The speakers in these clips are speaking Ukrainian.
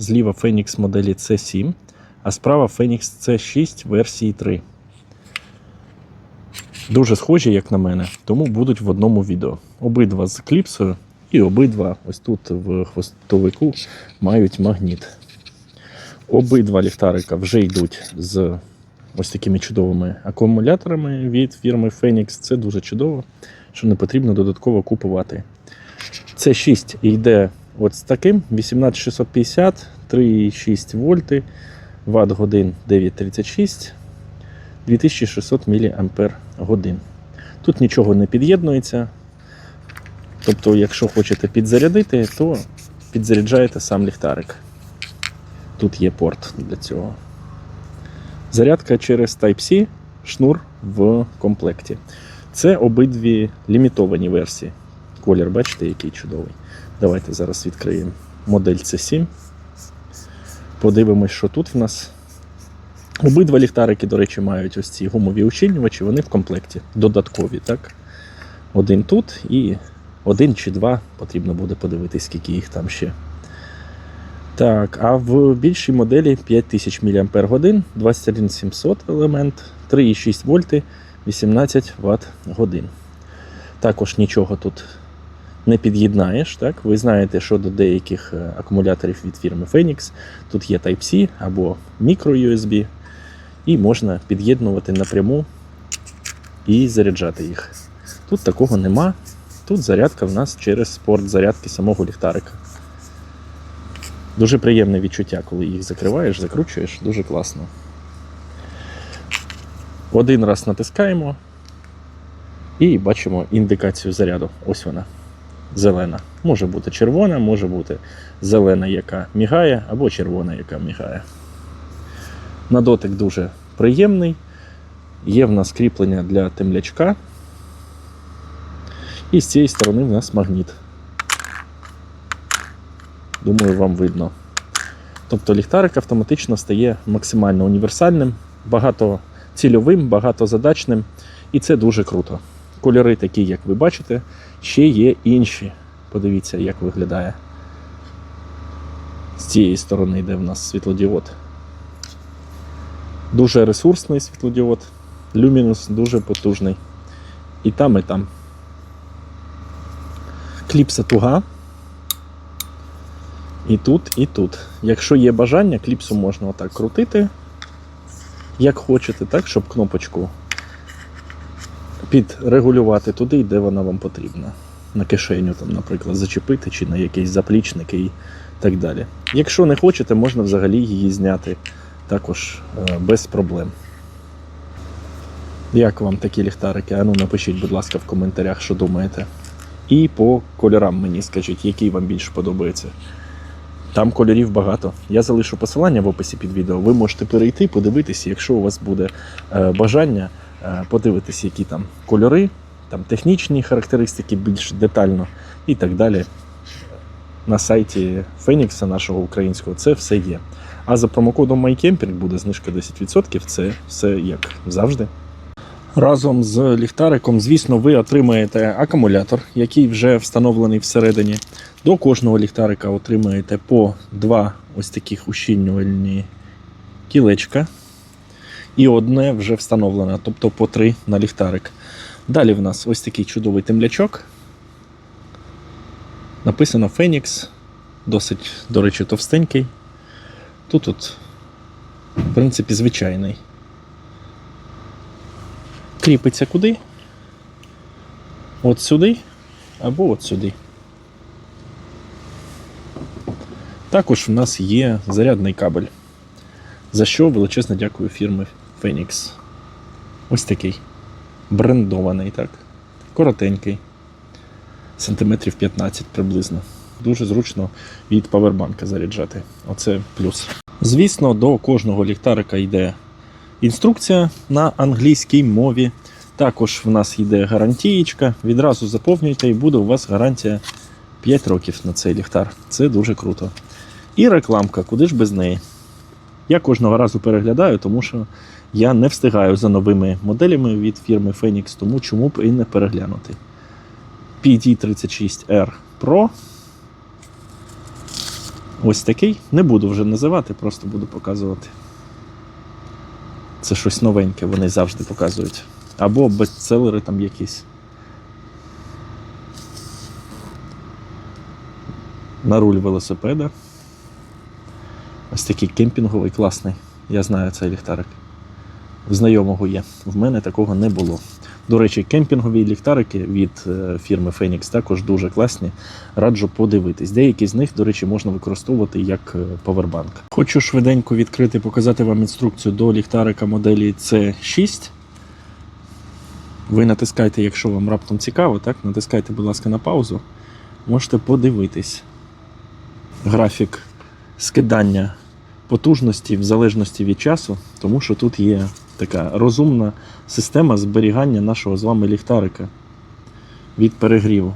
Зліва Phoenix моделі C7, а справа Phoenix C6 версії 3. Дуже схожі, як на мене, тому будуть в одному відео. Обидва з кліпсою, і обидва ось тут в хвостовику мають магніт. Обидва ліхтарика вже йдуть з ось такими чудовими акумуляторами від фірми Phoenix. Це дуже чудово, що не потрібно додатково купувати. Це 6 йде от з таким 18650, 3,6 вольти, ватт годин 936, 2600 мАч. Тут нічого не під'єднується. Тобто, якщо хочете підзарядити, то підзаряджаєте сам ліхтарик. Тут є порт для цього. Зарядка через Type-C, шнур в комплекті. Це обидві лімітовані версії. Колір, бачите, який чудовий. Давайте зараз відкриємо модель C7. Подивимось, що тут в нас. Обидва ліхтарики, до речі, мають ось ці гумові ущільнювачі, вони в комплекті. Додаткові, так? Один тут і один чи два. Потрібно буде подивитись, скільки їх там ще. Так, а в більшій моделі 5000 мАч, 21700 елемент, 3,6 вольти, 18 Вт годин. Також нічого тут не під'єднаєш. Так? Ви знаєте, що до деяких е, акумуляторів від фірми Phoenix тут є Type-C або micro-USB, і можна під'єднувати напряму і заряджати їх. Тут такого нема. Тут зарядка в нас через порт зарядки самого ліхтарика. Дуже приємне відчуття, коли їх закриваєш, закручуєш, дуже класно. Один раз натискаємо і бачимо індикацію заряду. Ось вона. Зелена. Може бути червона, може бути зелена, яка мігає, або червона, яка мігає. На дотик дуже приємний. Є в нас кріплення для темлячка. І з цієї сторони в нас магніт. Думаю, вам видно. Тобто ліхтарик автоматично стає максимально універсальним, багатоцільовим, багатозадачним, і це дуже круто. Кольори такі, як ви бачите, ще є інші. Подивіться, як виглядає. З цієї сторони йде в нас світлодіод. Дуже ресурсний світлодіод, люмінус дуже потужний. І там, і там. Кліпса туга. І тут, і тут. Якщо є бажання, кліпсу можна отак крутити, як хочете, так, щоб кнопочку підрегулювати туди, де вона вам потрібна. На кишеню, там, наприклад, зачепити чи на якийсь заплічник і так далі. Якщо не хочете, можна взагалі її зняти також е, без проблем. Як вам такі ліхтарики? Ану, напишіть, будь ласка, в коментарях, що думаєте. І по кольорам мені скажіть, який вам більше подобається. Там кольорів багато. Я залишу посилання в описі під відео. Ви можете перейти, подивитися, якщо у вас буде е, бажання е, подивитися, які там кольори, там технічні характеристики більш детально і так далі. На сайті Фенікса нашого українського це все є. А за промокодом MyCamping буде знижка 10%. Це все як завжди. Разом з ліхтариком, звісно, ви отримаєте акумулятор, який вже встановлений всередині. До кожного ліхтарика отримаєте по два ось таких ущільнювальні кілечка. І одне вже встановлене, тобто по три на ліхтарик. Далі в нас ось такий чудовий темлячок. Написано Phoenix, досить, до речі, товстенький. Тут, от, в принципі, звичайний. Кріпиться куди? От сюди або от сюди. Також в нас є зарядний кабель, за що величезне дякую фірмі Phoenix. Ось такий. Брендований, так. Коротенький. Сантиметрів 15 приблизно. Дуже зручно від павербанка заряджати. Оце плюс. Звісно, до кожного ліхтарика йде інструкція на англійській мові. Також в нас йде гарантієчка. Відразу заповнюйте і буде у вас гарантія 5 років на цей ліхтар. Це дуже круто. І рекламка, куди ж без неї. Я кожного разу переглядаю, тому що я не встигаю за новими моделями від фірми Phoenix, тому чому б і не переглянути. PD36R Pro. Ось такий. Не буду вже називати, просто буду показувати. Це щось новеньке, вони завжди показують. Або бестселери там якісь. На руль велосипеда. Ось такий кемпінговий, класний. Я знаю цей ліхтарик. Знайомого є. В мене такого не було. До речі, кемпінгові ліхтарики від е, фірми Phoenix також дуже класні. Раджу подивитись. Деякі з них, до речі, можна використовувати як е, повербанк. Хочу швиденько відкрити, показати вам інструкцію до ліхтарика моделі C6. Ви натискайте, якщо вам раптом цікаво, так? натискайте, будь ласка, на паузу. Можете подивитись. Графік скидання потужності в залежності від часу, тому що тут є така розумна система зберігання нашого з вами ліхтарика від перегріву.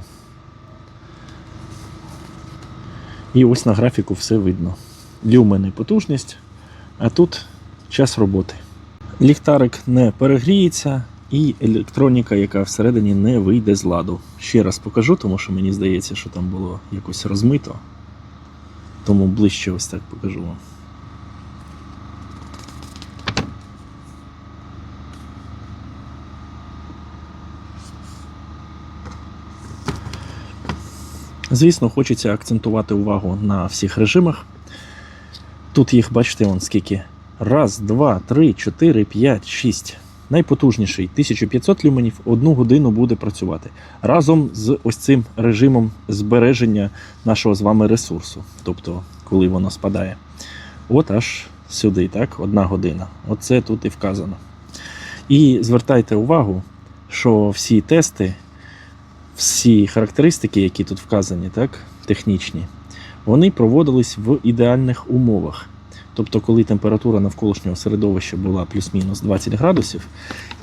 І ось на графіку все видно. Люмени потужність, а тут час роботи. Ліхтарик не перегріється, і електроніка, яка всередині не вийде з ладу. Ще раз покажу, тому що мені здається, що там було якось розмито. Тому ближче ось так покажу вам. Звісно, хочеться акцентувати увагу на всіх режимах. Тут їх, бачите, вон скільки. Раз, два, три, чотири, п'ять, шість. Найпотужніший 1500 люменів одну годину буде працювати разом з ось цим режимом збереження нашого з вами ресурсу, тобто коли воно спадає. От аж сюди, так, одна година. Оце тут і вказано. І звертайте увагу, що всі тести, всі характеристики, які тут вказані, так, технічні, вони проводились в ідеальних умовах. Тобто, коли температура навколишнього середовища була плюс-мінус 20 градусів,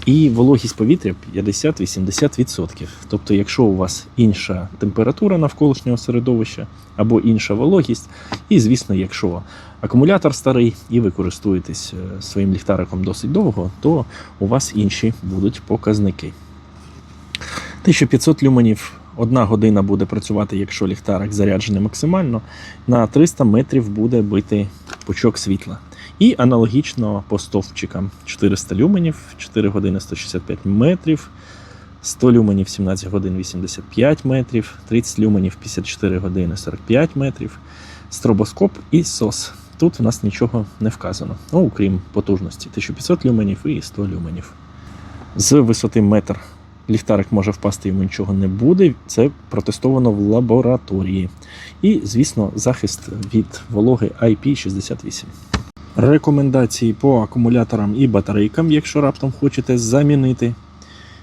і вологість повітря 50-80%. Тобто, якщо у вас інша температура навколишнього середовища або інша вологість, і, звісно, якщо акумулятор старий і ви користуєтесь е, своїм ліхтариком досить довго, то у вас інші будуть показники. 1500 люменів одна година буде працювати, якщо ліхтарик заряджений максимально, на 300 метрів буде бити пучок світла. І аналогічно по стовпчикам 400 люменів, 4 години 165 метрів, 100 люменів 17 годин 85 метрів, 30 люменів 54 години 45 метрів, стробоскоп і сос. Тут в нас нічого не вказано, ну, окрім потужності 1500 люменів і 100 люменів. З висоти метр ліхтарик може впасти, йому нічого не буде. Це протестовано в лабораторії. І, звісно, захист від вологи IP68. Рекомендації по акумуляторам і батарейкам, якщо раптом хочете замінити.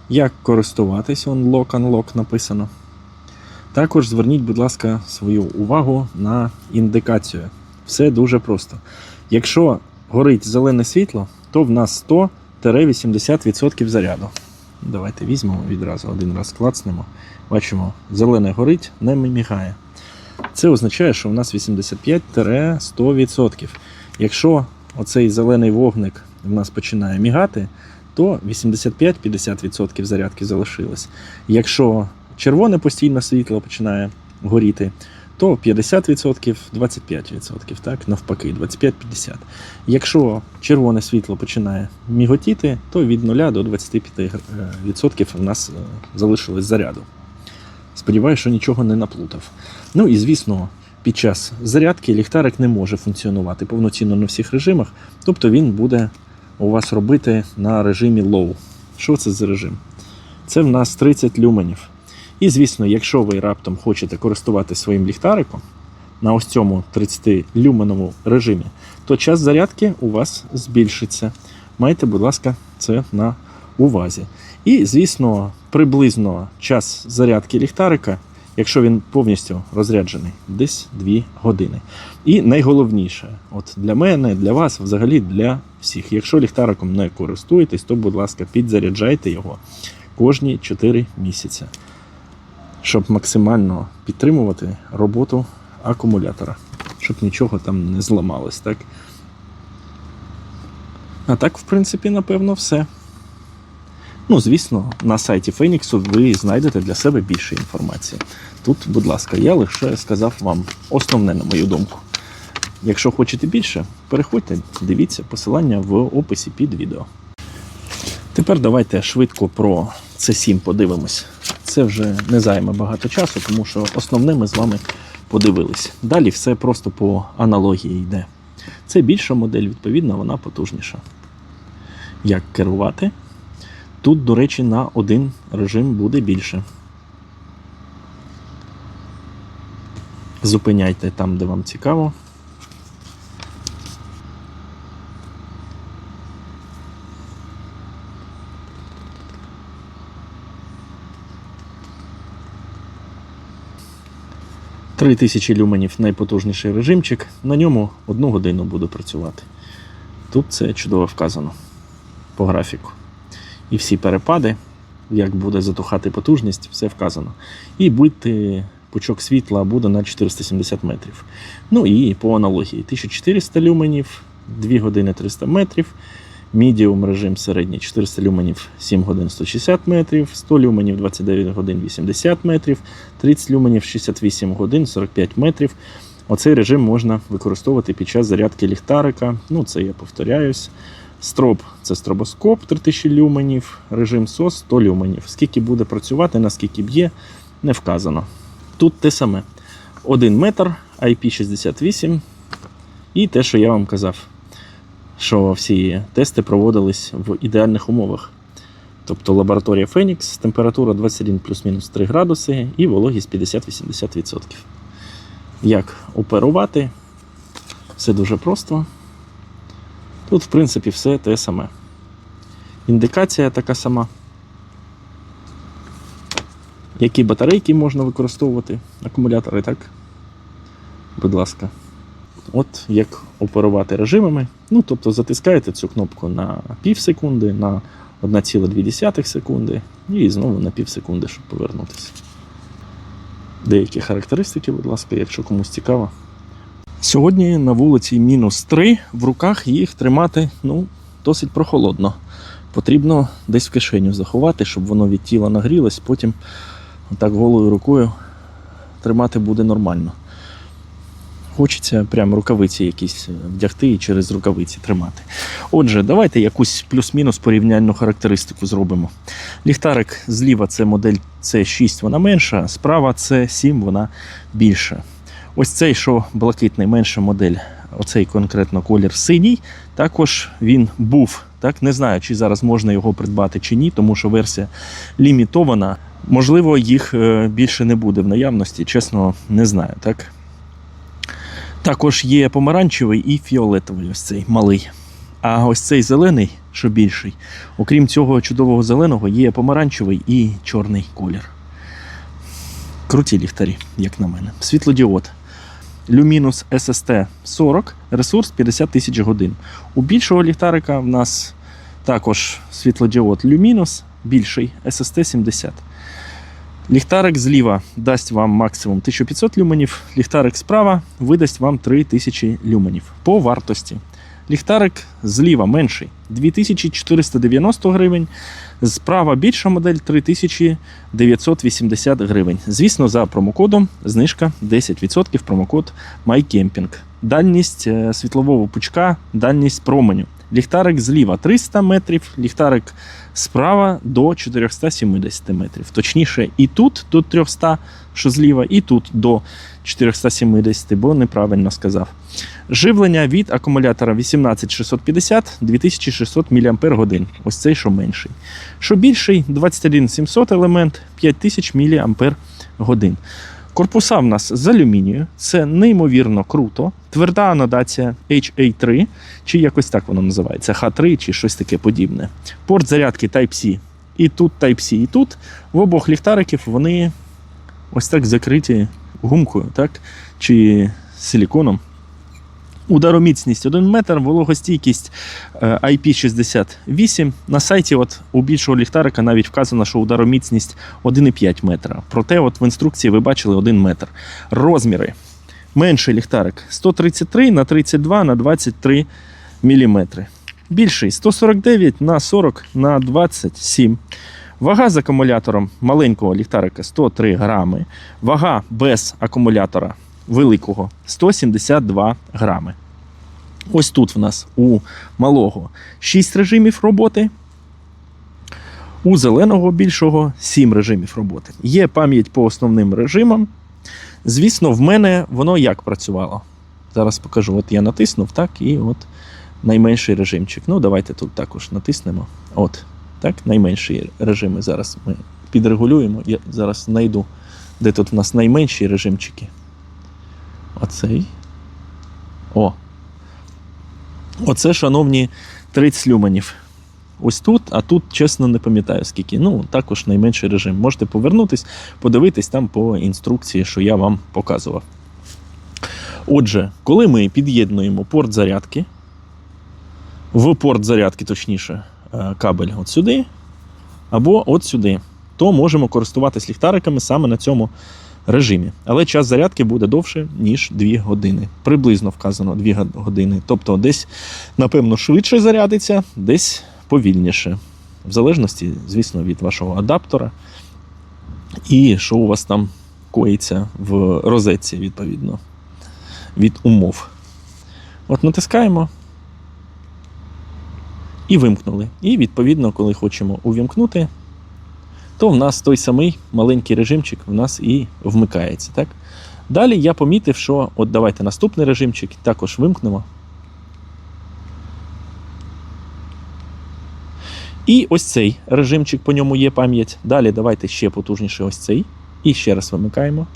Як користуватись, он lock-unlock написано. Також зверніть, будь ласка, свою увагу на індикацію. Все дуже просто. Якщо горить зелене світло, то в нас 100-80% заряду. Давайте візьмемо відразу один раз клацнемо. Бачимо, зелене горить, не мігає. Це означає, що у нас 85-100%. Якщо оцей зелений вогник в нас починає мігати, то 85-50% зарядки залишилось. Якщо червоне постійно світло починає горіти, то 50%, 25%, так, навпаки, 25-50%. Якщо червоне світло починає міготіти, то від 0 до 25% в нас е, залишилось заряду. Сподіваюся, що нічого не наплутав. Ну і звісно, під час зарядки ліхтарик не може функціонувати повноцінно на всіх режимах, тобто він буде у вас робити на режимі low. Що це за режим? Це в нас 30 люменів. І, звісно, якщо ви раптом хочете користуватися своїм ліхтариком на ось цьому 30-люменовому режимі, то час зарядки у вас збільшиться. Майте, будь ласка, це на увазі. І, звісно, приблизно час зарядки ліхтарика, якщо він повністю розряджений, десь 2 години. І найголовніше, от для мене, для вас, взагалі для всіх. Якщо ліхтариком не користуєтесь, то, будь ласка, підзаряджайте його кожні 4 місяці щоб максимально підтримувати роботу акумулятора, щоб нічого там не зламалось. Так? А так, в принципі, напевно, все. Ну, звісно, на сайті Phoenix ви знайдете для себе більше інформації. Тут, будь ласка, я лише сказав вам основне, на мою думку. Якщо хочете більше, переходьте, дивіться посилання в описі під відео. Тепер давайте швидко про C7 подивимось. Це вже не займе багато часу, тому що основне ми з вами подивились. Далі все просто по аналогії йде. Це більша модель, відповідно, вона потужніша. Як керувати? Тут, до речі, на один режим буде більше. Зупиняйте там, де вам цікаво. Три тисячі люменів найпотужніший режимчик. На ньому одну годину буду працювати. Тут це чудово вказано по графіку. І всі перепади, як буде затухати потужність, все вказано. І бити пучок світла буде на 470 метрів. Ну і по аналогії: 1400 люменів, 2 години 300 метрів. Мідіум режим середній 400 люменів 7 годин 160 метрів, 100 люменів 29 годин 80 метрів, 30 люменів 68 годин 45 метрів. Оцей режим можна використовувати під час зарядки ліхтарика. Ну, це я повторяюсь. Строп це стробоскоп 3000 люменів, режим SOS 100 люменів. Скільки буде працювати, наскільки б'є, не вказано. Тут те саме: 1 метр, IP68 і те, що я вам казав, що всі тести проводились в ідеальних умовах. Тобто лабораторія Фенікс, температура 21 плюс-мінус 3 градуси і вологість 50-80%. Як оперувати? Все дуже просто. Тут, в принципі, все те саме. Індикація така сама. Які батарейки можна використовувати? Акумулятори, так? Будь ласка. От як оперувати режимами. Ну, тобто затискаєте цю кнопку на пів секунди, на 1,2 секунди і знову на пів секунди, щоб повернутися. Деякі характеристики, будь ласка, якщо комусь цікаво. Сьогодні на вулиці мінус 3, в руках їх тримати ну, досить прохолодно. Потрібно десь в кишеню заховати, щоб воно від тіла нагрілось, потім так голою рукою тримати буде нормально. Хочеться прям рукавиці якісь вдягти і через рукавиці тримати. Отже, давайте якусь плюс-мінус порівняльну характеристику зробимо. Ліхтарик зліва це модель C6, вона менша, справа C7, вона більша. Ось цей, що блакитний, менша модель, оцей конкретно колір синій, також він був. Так, Не знаю, чи зараз можна його придбати чи ні, тому що версія лімітована. Можливо, їх е, більше не буде в наявності, чесно, не знаю. так. Також є помаранчевий і фіолетовий, ось цей малий. А ось цей зелений, що більший, окрім цього чудового зеленого, є помаранчевий і чорний колір. Круті ліхтарі, як на мене. Світлодіод. Luminous SST 40, ресурс 50 тисяч годин. У більшого ліхтарика в нас також світлодіод Luminous, більший SST 70. Ліхтарик зліва дасть вам максимум 1500 люменів, ліхтарик справа видасть вам 3000 люменів по вартості. Ліхтарик зліва менший 2490 гривень, справа більша модель 3980 гривень. Звісно, за промокодом знижка 10% промокод MyCamping. Дальність е, світлового пучка, дальність променю. Ліхтарик зліва 300 метрів, ліхтарик справа до 470 метрів. Точніше, і тут до 300, що зліва, і тут до 470, бо неправильно сказав. Живлення від акумулятора 18650 2600 мАч. Ось цей, що менший. Що більший 21700 елемент 5000 мАч. Корпуса в нас з алюмінію, це неймовірно круто. Тверда анодація HA3, чи якось так воно називається, H3 чи щось таке подібне. Порт зарядки Type-C. І тут Type-C, і тут. В обох ліхтариків вони ось так закриті гумкою, так? чи силіконом. Удароміцність 1 метр, вологостійкість е, IP68. На сайті от, у більшого ліхтарика навіть вказано, що удароміцність 1,5 метра. Проте от в інструкції ви бачили 1 метр. Розміри. Менший ліхтарик 133 на 32 на 23 мм. Більший 149 на 40 на 27 Вага з акумулятором маленького ліхтарика 103 грами. Вага без акумулятора великого 172 грами. Ось тут в нас у малого 6 режимів роботи. У зеленого більшого 7 режимів роботи. Є пам'ять по основним режимам. Звісно, в мене воно як працювало. Зараз покажу. От я натиснув, так, і от найменший режимчик. Ну, давайте тут також натиснемо. От, так, найменші режими зараз ми підрегулюємо. Я зараз знайду, де тут в нас найменші режимчики. Оцей. О. Оце, шановні, 30 люменів. Ось тут, а тут, чесно, не пам'ятаю скільки. Ну, також найменший режим. Можете повернутись, подивитись там по інструкції, що я вам показував. Отже, коли ми під'єднуємо порт зарядки, в порт зарядки, точніше, е, кабель от сюди, або от сюди, то можемо користуватись ліхтариками саме на цьому режимі. Але час зарядки буде довше, ніж 2 години. Приблизно вказано 2 години. Тобто десь, напевно, швидше зарядиться, десь повільніше. В залежності, звісно, від вашого адаптера і що у вас там коїться в розетці, відповідно, від умов. От натискаємо і вимкнули. І, відповідно, коли хочемо увімкнути, то в нас той самий маленький режимчик в нас і вмикається. Так? Далі я помітив, що от давайте наступний режимчик також вимкнемо. І ось цей режимчик, по ньому є пам'ять. Далі давайте ще потужніше ось цей. І ще раз вимикаємо.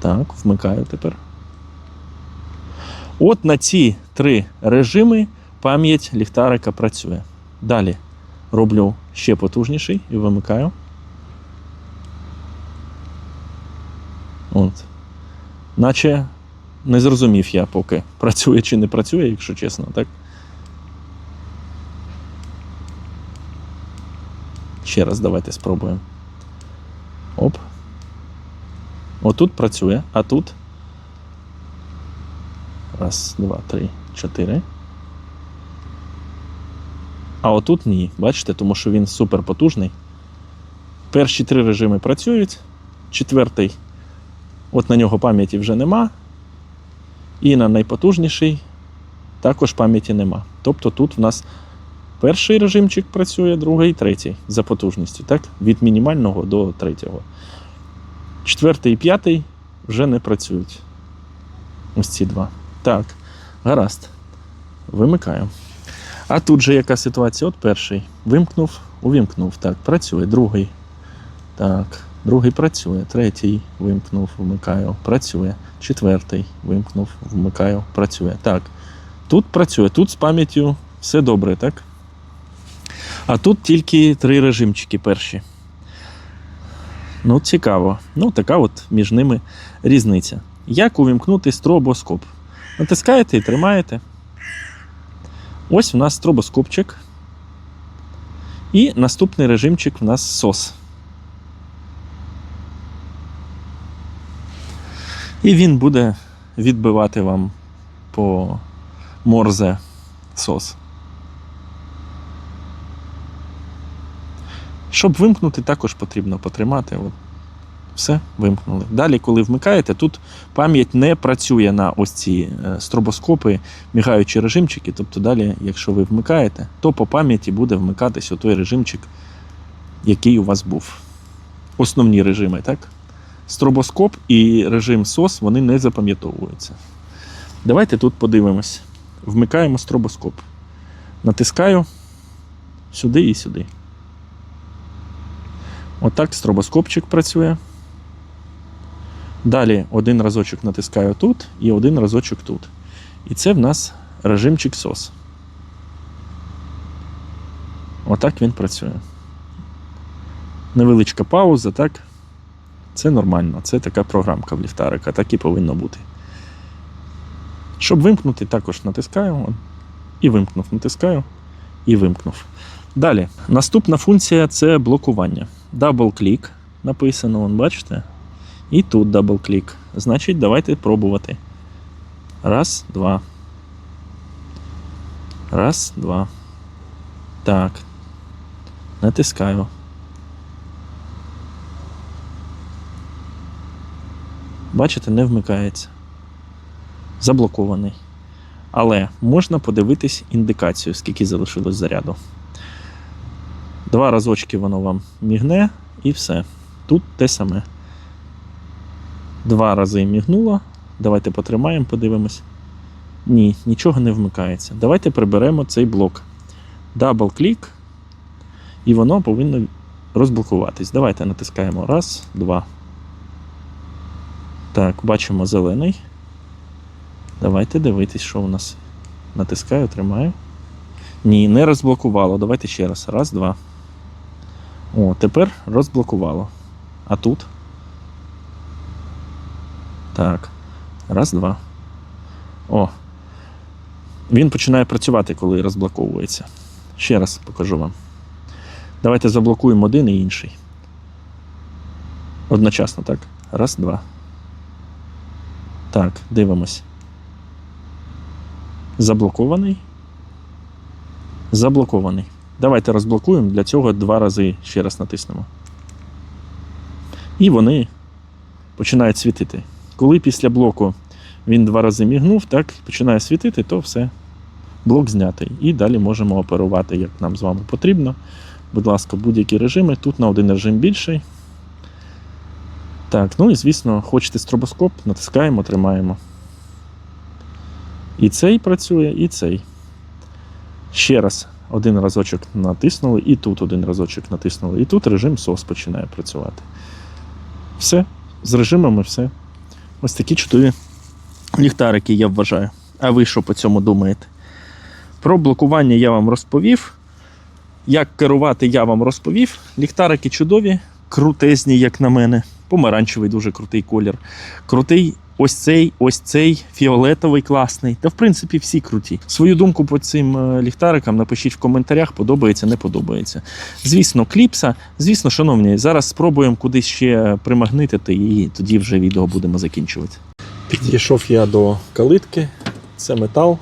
Так, вмикаю тепер. От на ці три режими пам'ять ліхтарика працює. Далі роблю ще потужніший і вимикаю. От. Наче не зрозумів я, поки працює чи не працює, якщо чесно, так? Ще раз давайте спробуємо. Оп. Отут працює, а тут. Раз, два, три, чотири. А отут ні. Бачите, тому що він супер потужний. Перші три режими працюють. Четвертий, от на нього пам'яті вже нема. І на найпотужніший також пам'яті нема. Тобто тут в нас перший режимчик працює, другий, третій за потужністю, так? Від мінімального до третього. Четвертий і п'ятий вже не працюють. Ось ці два. Так, гаразд. Вимикаю. А тут же яка ситуація? От перший. Вимкнув, увімкнув. Так, працює. Другий. Так, другий працює. Третій вимкнув, вмикаю. Працює. Четвертий вимкнув, вмикаю, працює. Так. Тут працює, тут з пам'яттю все добре, так? А тут тільки три режимчики перші. Ну, цікаво. Ну, така от між ними різниця. Як увімкнути стробоскоп? Натискаєте і тримаєте. Ось у нас стробоскопчик. І наступний режимчик у нас SOS. І він буде відбивати вам по морзе SOS. Щоб вимкнути, також потрібно потримати. Все, вимкнули. Далі, коли вмикаєте, тут пам'ять не працює на ось ці е, стробоскопи, мігаючі режимчики. Тобто далі, якщо ви вмикаєте, то по пам'яті буде вмикатись той режимчик, який у вас був. Основні режими, так? Стробоскоп і режим SOS вони не запам'ятовуються. Давайте тут подивимось. Вмикаємо стробоскоп. Натискаю сюди і сюди. Отак стробоскопчик працює. Далі один разочок натискаю тут і один разочок тут. І це в нас режимчик SOS. Отак він працює. Невеличка пауза, так? Це нормально. Це така програмка в ліхтарика, так і повинно бути. Щоб вимкнути, також натискаю і вимкнув, натискаю і вимкнув. Далі, наступна функція це блокування. Дабл-клік написано, бачите? І тут дабл-клік. Значить, давайте пробувати. Раз, два. Раз, два. Так. Натискаю. Бачите, не вмикається. Заблокований. Але можна подивитись індикацію, скільки залишилось заряду. Два разочки воно вам мігне і все. Тут те саме. Два рази мігнуло. Давайте потримаємо, подивимось. Ні, нічого не вмикається. Давайте приберемо цей блок. Дабл-клік, і воно повинно розблокуватись. Давайте натискаємо. Раз, два. Так, бачимо зелений. Давайте дивитись, що у нас. Натискаю, тримаю. Ні, не розблокувало. Давайте ще раз. Раз, два. О, тепер розблокувало. А тут? Так. Раз, два. О. Він починає працювати, коли розблоковується. Ще раз покажу вам. Давайте заблокуємо один і інший. Одночасно, так? Раз, два. Так, дивимось. Заблокований. Заблокований. Давайте розблокуємо. Для цього два рази ще раз натиснемо. І вони починають світити. Коли після блоку він два рази мігнув, так починає світити, то все. Блок знятий. І далі можемо оперувати, як нам з вами потрібно. Будь ласка, будь-які режими. Тут на один режим більший. Так, ну і звісно, хочете стробоскоп, натискаємо, тримаємо. І цей працює, і цей. Ще раз один разочок натиснули, і тут один разочок натиснули. І тут режим SOS починає працювати. Все. З режимами все. Ось такі чудові ліхтарики, я вважаю. А ви що по цьому думаєте? Про блокування я вам розповів. Як керувати, я вам розповів. Ліхтарики чудові, крутезні, як на мене. Помаранчевий дуже крутий колір. Крутий ось цей, ось цей, фіолетовий класний. Та в принципі всі круті. Свою думку по цим е, ліхтарикам напишіть в коментарях, подобається, не подобається. Звісно, кліпса. Звісно, шановні, зараз спробуємо кудись ще примагнитити, і тоді вже відео будемо закінчувати. Підійшов я до калитки, це метал.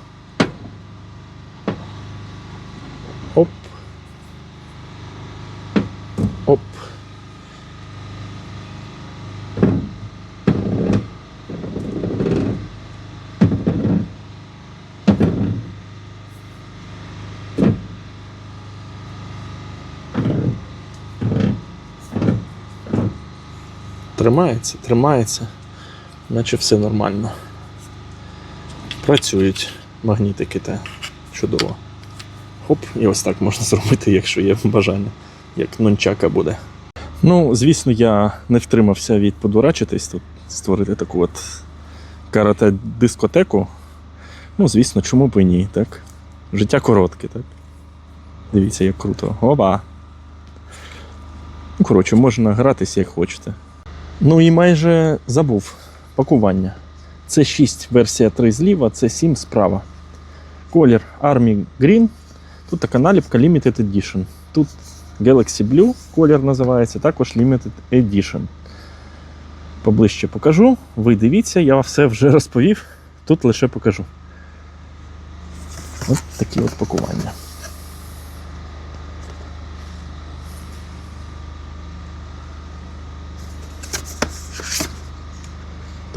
Оп. Оп. Тримається, тримається, наче все нормально. Працюють магнітики те. Чудово. Хоп, і ось так можна зробити, якщо є бажання, як нончака буде. Ну, звісно, я не втримався від подурачитись тут, створити таку от карате-дискотеку. Ну, звісно, чому б і ні, так? Життя коротке, так? Дивіться, як круто. Оба! Ну, коротше, можна гратися як хочете. Ну і майже забув пакування. Це 6 версія 3 зліва, це 7 справа. Колір Army Green. Тут така наліпка Limited Edition. Тут Galaxy Blue колір називається, також Limited Edition. Поближче покажу. Ви дивіться, я все вже розповів. Тут лише покажу. Ось такі от пакування.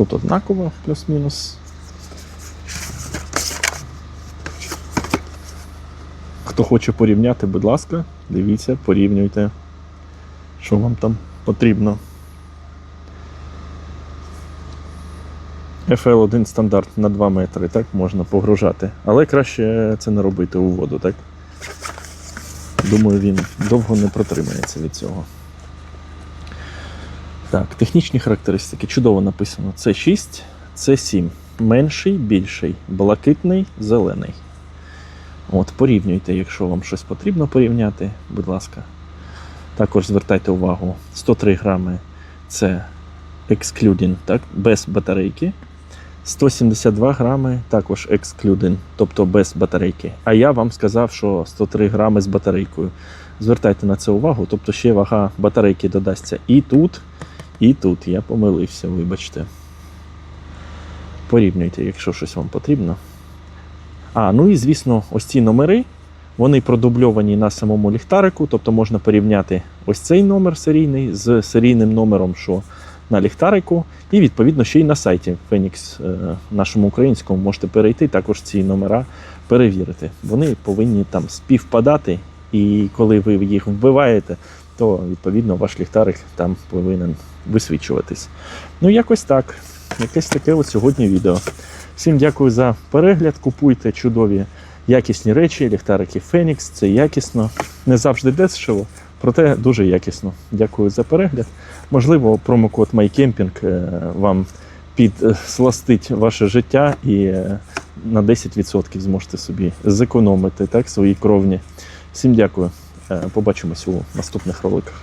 Тут однаково, плюс-мінус. Хто хоче порівняти, будь ласка, дивіться, порівнюйте, що вам там потрібно. FL1 стандарт на 2 метри, так, можна погружати. Але краще це не робити у воду, так? Думаю, він довго не протримається від цього. Так, технічні характеристики. Чудово написано. Це 6, це 7. Менший, більший, блакитний, зелений. От, порівнюйте, якщо вам щось потрібно порівняти, будь ласка. Також звертайте увагу, 103 грами це excluding, так, без батарейки. 172 грами також excluding, тобто без батарейки. А я вам сказав, що 103 грами з батарейкою. Звертайте на це увагу, тобто ще вага батарейки додасться і тут, і тут. Я помилився, вибачте. Порівнюйте, якщо щось вам потрібно. А, ну і звісно, ось ці номери, вони продубльовані на самому ліхтарику, тобто можна порівняти ось цей номер серійний з серійним номером, що на ліхтарику, і відповідно ще й на сайті Phoenix, е, нашому українському, можете перейти також ці номера перевірити. Вони повинні там співпадати, і коли ви їх вбиваєте, то відповідно ваш ліхтарик там повинен висвічуватись. Ну, якось так. Якесь таке от сьогодні відео. Всім дякую за перегляд. Купуйте чудові якісні речі, ліхтарики Phoenix. Це якісно. Не завжди дешево, проте дуже якісно. Дякую за перегляд. Можливо, промокод MyCamping е, вам підсластить ваше життя і е, на 10% зможете собі зекономити так, свої кровні. Всім дякую. Е, Побачимось у наступних роликах.